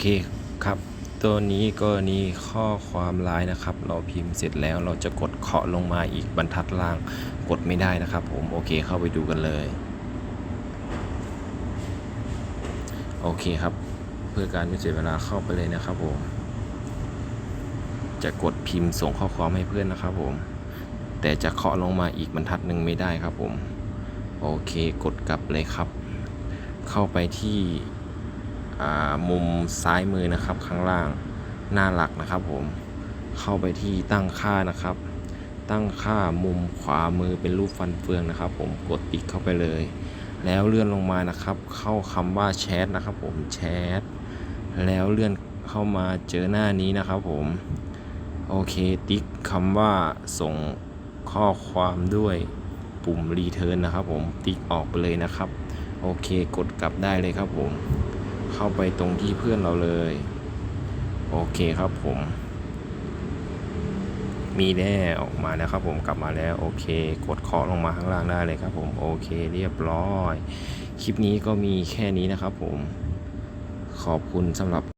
เคครับตัวนี้กรณีข้อความไลน์นะครับ เราพิมพ์เสร็จแล้วเราจะกดเคาะลงมาอีกบรรทัดล่างกดไม่ได้นะครับ ผมโอเคเข้าไปดูกันเลย โอเคครับ เพื่อการไม่เสียเวลาเข้าไปเลยนะครับผม จะกดพิมพ์ส่งข้อความให้เพื่อนนะครับผม แต่จะเคาะลงมาอีกบรรทัดหนึ่งไม่ได้ครับผม โอเคกดกลับเลยครับ เข้าไปที่ มุมซ้ายมือนะครับ ข้างล่างหน้าหลักนะครับ ผมเข้าไปที่ตั้งค่านะครับ ตั้งค่ามุมขวามือเป็นรูปฟันเฟืองนะครับ ผมกดติ๊กเข้าไปเลย แล้วเลื่อนลงมานะครับ เข้าคำว่าแชทนะครับ ผมแชทแล้วเลื่อนเข้ามาเจอหน้านี้นะครับ ผมโอเคติ๊กคำว่าส่งข้อความด้วยปุ่มรีเทิร์นนะครับ ผมติ๊กออกไปเลยนะครับ โอเคกดกลับได้เลยครับผม เข้าไปตรงที่เพื่อนเราเลย โอเคครับผม มีแน่ออกมาแล้วครับผมกลับมาแล้ว โอเค กดเคาะลงมาข้างล่างได้เลยครับผมโอเค เรียบร้อย คลิปนี้ก็มีแค่นี้นะครับผม ขอบคุณสำหรับ